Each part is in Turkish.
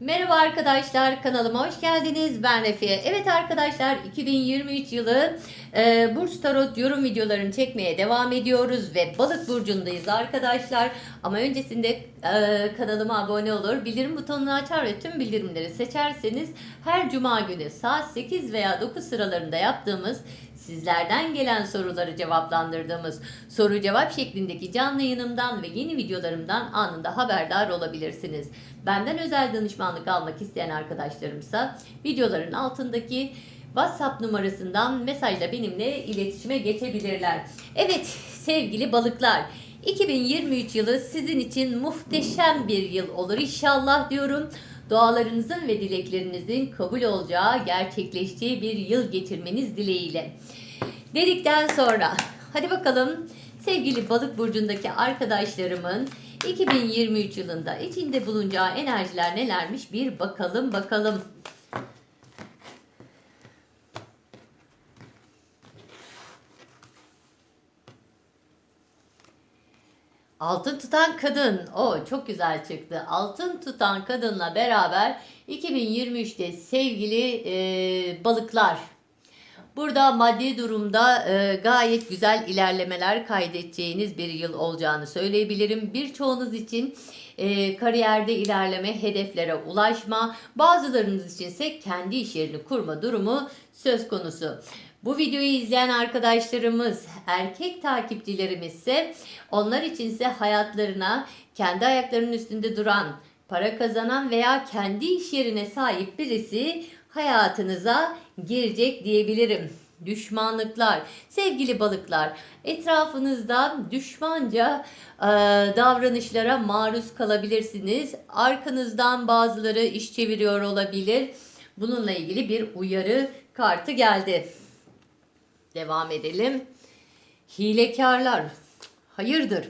Merhaba arkadaşlar kanalıma hoş geldiniz. Ben Refiye. Evet arkadaşlar 2023 yılı e, Burç Tarot yorum videolarını çekmeye devam ediyoruz ve Balık burcundayız arkadaşlar. Ama öncesinde e, kanalıma abone olur, bildirim butonunu açar ve tüm bildirimleri seçerseniz her cuma günü saat 8 veya 9 sıralarında yaptığımız sizlerden gelen soruları cevaplandırdığımız soru cevap şeklindeki canlı yayınımdan ve yeni videolarımdan anında haberdar olabilirsiniz. Benden özel danışmanlık almak isteyen arkadaşlarımsa videoların altındaki WhatsApp numarasından mesajla benimle iletişime geçebilirler. Evet sevgili balıklar 2023 yılı sizin için muhteşem bir yıl olur inşallah diyorum. Dualarınızın ve dileklerinizin kabul olacağı, gerçekleştiği bir yıl geçirmeniz dileğiyle. Dedikten sonra hadi bakalım sevgili balık burcundaki arkadaşlarımın 2023 yılında içinde bulunacağı enerjiler nelermiş bir bakalım bakalım. Altın tutan kadın. O çok güzel çıktı. Altın tutan kadınla beraber 2023'te sevgili e, balıklar. Burada maddi durumda e, gayet güzel ilerlemeler kaydedeceğiniz bir yıl olacağını söyleyebilirim. Birçoğunuz için e, kariyerde ilerleme, hedeflere ulaşma, bazılarınız için ise kendi iş yerini kurma durumu söz konusu. Bu videoyu izleyen arkadaşlarımız, erkek takipçilerimiz ise onlar için ise hayatlarına kendi ayaklarının üstünde duran, para kazanan veya kendi iş yerine sahip birisi hayatınıza girecek diyebilirim. Düşmanlıklar, sevgili balıklar, etrafınızda düşmanca e, davranışlara maruz kalabilirsiniz. Arkanızdan bazıları iş çeviriyor olabilir. Bununla ilgili bir uyarı kartı geldi. Devam edelim. Hilekarlar. Hayırdır?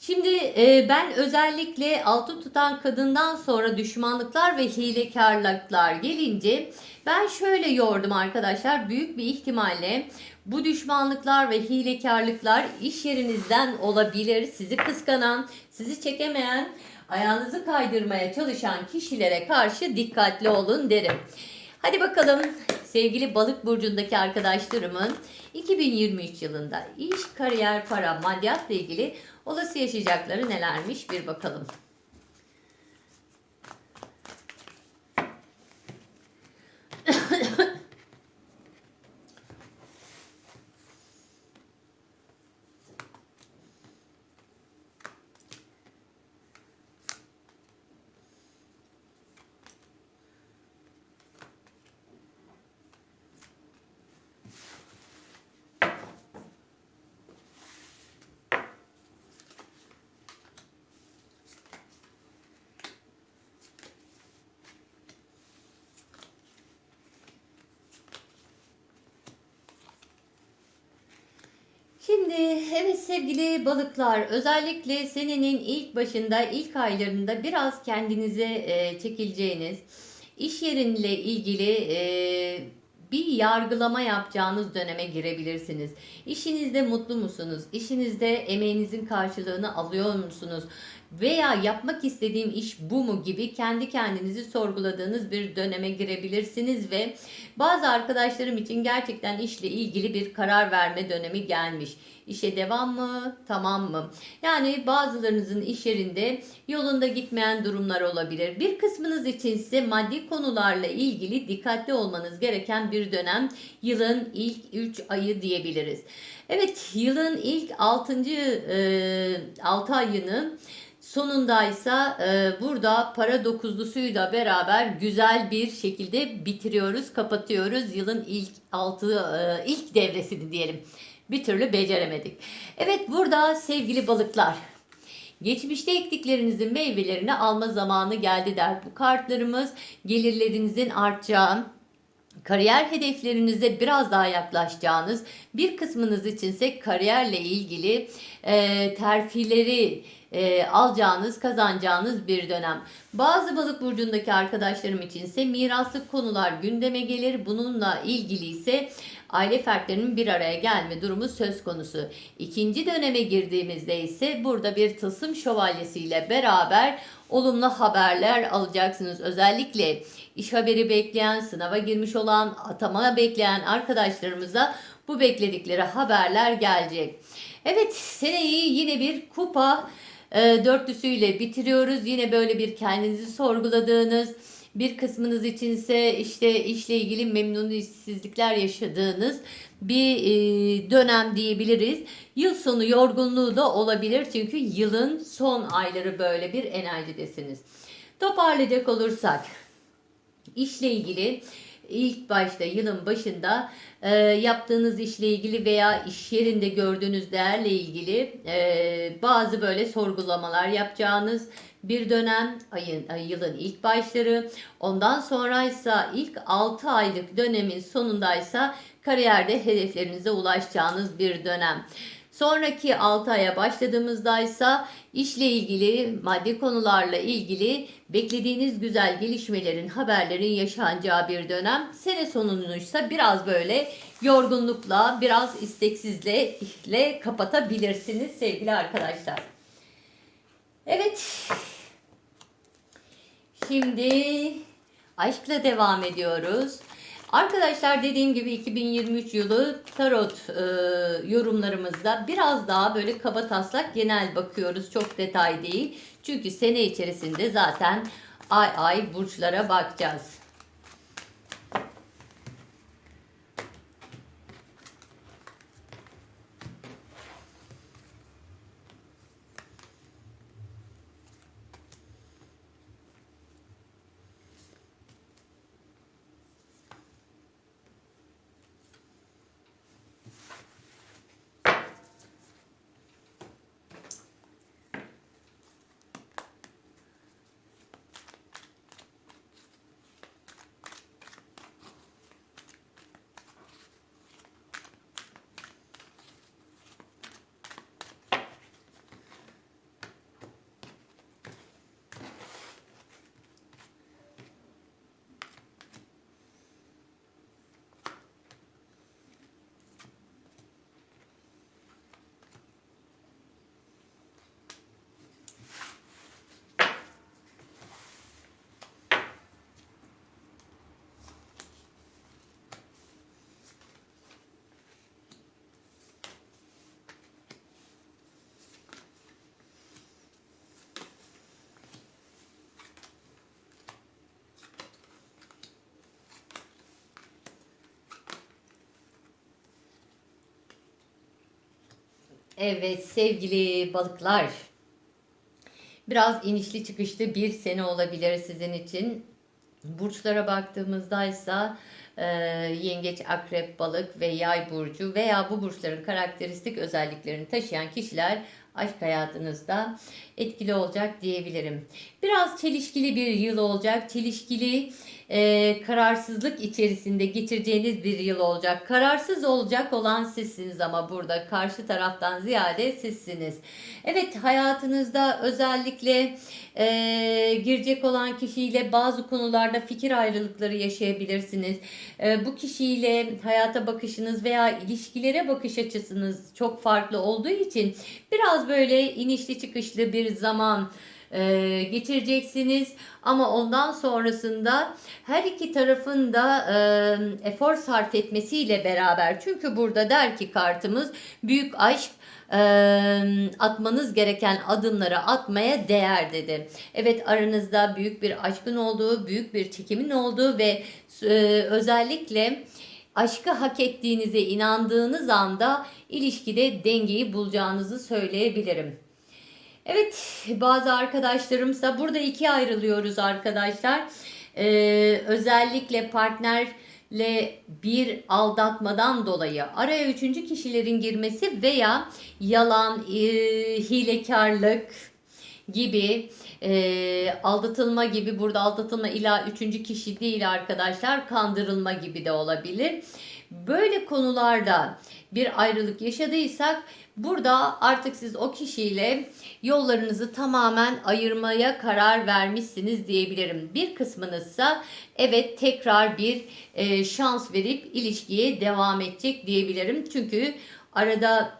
Şimdi e, ben özellikle altın tutan kadından sonra düşmanlıklar ve hilekarlıklar gelince ben şöyle yordum arkadaşlar. Büyük bir ihtimalle bu düşmanlıklar ve hilekarlıklar iş yerinizden olabilir. Sizi kıskanan, sizi çekemeyen, ayağınızı kaydırmaya çalışan kişilere karşı dikkatli olun derim. Hadi bakalım sevgili balık burcundaki arkadaşlarımın 2023 yılında iş, kariyer, para, maddiyatla ilgili olası yaşayacakları nelermiş bir bakalım. Şimdi evet sevgili balıklar özellikle senenin ilk başında ilk aylarında biraz kendinize e, çekileceğiniz iş yerinle ilgili e, bir yargılama yapacağınız döneme girebilirsiniz. İşinizde mutlu musunuz? İşinizde emeğinizin karşılığını alıyor musunuz? Veya yapmak istediğim iş bu mu gibi kendi kendinizi sorguladığınız bir döneme girebilirsiniz ve bazı arkadaşlarım için gerçekten işle ilgili bir karar verme dönemi gelmiş. İşe devam mı? Tamam mı? Yani bazılarınızın iş yerinde yolunda gitmeyen durumlar olabilir. Bir kısmınız için ise maddi konularla ilgili dikkatli olmanız gereken bir dönem. Yılın ilk 3 ayı diyebiliriz. Evet, yılın ilk 6. E, 6 ayını Sonundaysa e, burada para dokuzlusuyla beraber güzel bir şekilde bitiriyoruz, kapatıyoruz yılın ilk altı e, ilk devresini diyelim. Bir türlü beceremedik. Evet burada sevgili balıklar Geçmişte ektiklerinizin meyvelerini alma zamanı geldi der bu kartlarımız. Gelirlerinizin artacağı, kariyer hedeflerinize biraz daha yaklaşacağınız, bir kısmınız içinse kariyerle ilgili e, terfileri e, alacağınız, kazanacağınız bir dönem. Bazı balık burcundaki arkadaşlarım için ise miraslık konular gündeme gelir. Bununla ilgili ise aile fertlerinin bir araya gelme durumu söz konusu. İkinci döneme girdiğimizde ise burada bir tılsım şövalyesiyle beraber olumlu haberler alacaksınız. Özellikle iş haberi bekleyen, sınava girmiş olan, atama bekleyen arkadaşlarımıza bu bekledikleri haberler gelecek. Evet seneyi yine bir kupa e, dörtlüsüyle bitiriyoruz. Yine böyle bir kendinizi sorguladığınız, bir kısmınız içinse işte işle ilgili memnuniyetsizlikler yaşadığınız bir e, dönem diyebiliriz. Yıl sonu yorgunluğu da olabilir çünkü yılın son ayları böyle bir enerjidesiniz. Toparlayacak olursak işle ilgili ilk başta yılın başında e, yaptığınız işle ilgili veya iş yerinde gördüğünüz değerle ilgili e, bazı böyle sorgulamalar yapacağınız bir dönem ayın ay, yılın ilk başları ondan sonraysa ilk 6 aylık dönemin sonundaysa kariyerde hedeflerinize ulaşacağınız bir dönem. Sonraki 6 aya başladığımızda ise işle ilgili, maddi konularla ilgili beklediğiniz güzel gelişmelerin, haberlerin yaşanacağı bir dönem. Sene sonunu ise biraz böyle yorgunlukla, biraz isteksizlikle kapatabilirsiniz sevgili arkadaşlar. Evet. Şimdi aşkla devam ediyoruz. Arkadaşlar dediğim gibi 2023 yılı tarot e, yorumlarımızda biraz daha böyle kaba taslak genel bakıyoruz. Çok detay değil. Çünkü sene içerisinde zaten ay ay burçlara bakacağız. Evet sevgili balıklar. Biraz inişli çıkışlı bir sene olabilir sizin için. Burçlara baktığımızda ise e, yengeç, akrep, balık ve yay burcu veya bu burçların karakteristik özelliklerini taşıyan kişiler aşk hayatınızda etkili olacak diyebilirim. Biraz çelişkili bir yıl olacak. Çelişkili e, kararsızlık içerisinde geçireceğiniz bir yıl olacak. Kararsız olacak olan sizsiniz ama burada karşı taraftan ziyade sizsiniz. Evet hayatınızda özellikle e, girecek olan kişiyle bazı konularda fikir ayrılıkları yaşayabilirsiniz. E, bu kişiyle hayata bakışınız veya ilişkilere bakış açısınız çok farklı olduğu için biraz böyle inişli çıkışlı bir zaman e, geçireceksiniz. Ama ondan sonrasında her iki tarafın da e, efor sarf etmesiyle beraber çünkü burada der ki kartımız büyük aşk e, atmanız gereken adımları atmaya değer dedi. Evet aranızda büyük bir aşkın olduğu, büyük bir çekimin olduğu ve e, özellikle aşkı hak ettiğinize inandığınız anda ilişkide dengeyi bulacağınızı söyleyebilirim. Evet bazı arkadaşlarımsa burada ikiye ayrılıyoruz arkadaşlar. Ee, özellikle partnerle bir aldatmadan dolayı araya üçüncü kişilerin girmesi veya yalan, e, hilekarlık gibi e, aldatılma gibi burada aldatılma ila üçüncü kişi değil arkadaşlar kandırılma gibi de olabilir. Böyle konularda bir ayrılık yaşadıysak burada artık siz o kişiyle yollarınızı tamamen ayırmaya karar vermişsiniz diyebilirim. Bir kısmınızsa evet tekrar bir e, şans verip ilişkiye devam edecek diyebilirim. Çünkü arada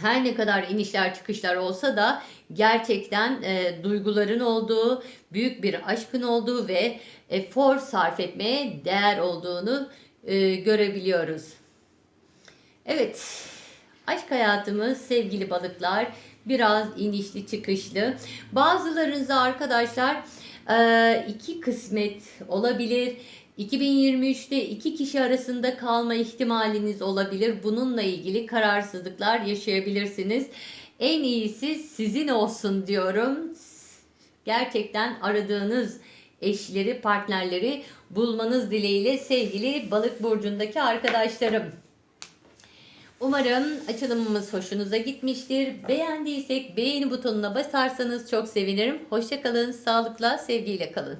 her ne kadar inişler çıkışlar olsa da gerçekten e, duyguların olduğu, büyük bir aşkın olduğu ve efor sarf etmeye değer olduğunu e, görebiliyoruz. Evet, aşk hayatımız sevgili balıklar biraz inişli çıkışlı. Bazılarınızda arkadaşlar e, iki kısmet olabilir. 2023'te iki kişi arasında kalma ihtimaliniz olabilir. Bununla ilgili kararsızlıklar yaşayabilirsiniz. En iyisi sizin olsun diyorum. Gerçekten aradığınız eşleri, partnerleri bulmanız dileğiyle sevgili balık burcundaki arkadaşlarım. Umarım açılımımız hoşunuza gitmiştir. Beğendiysek beğeni butonuna basarsanız çok sevinirim. Hoşçakalın, sağlıkla, sevgiyle kalın.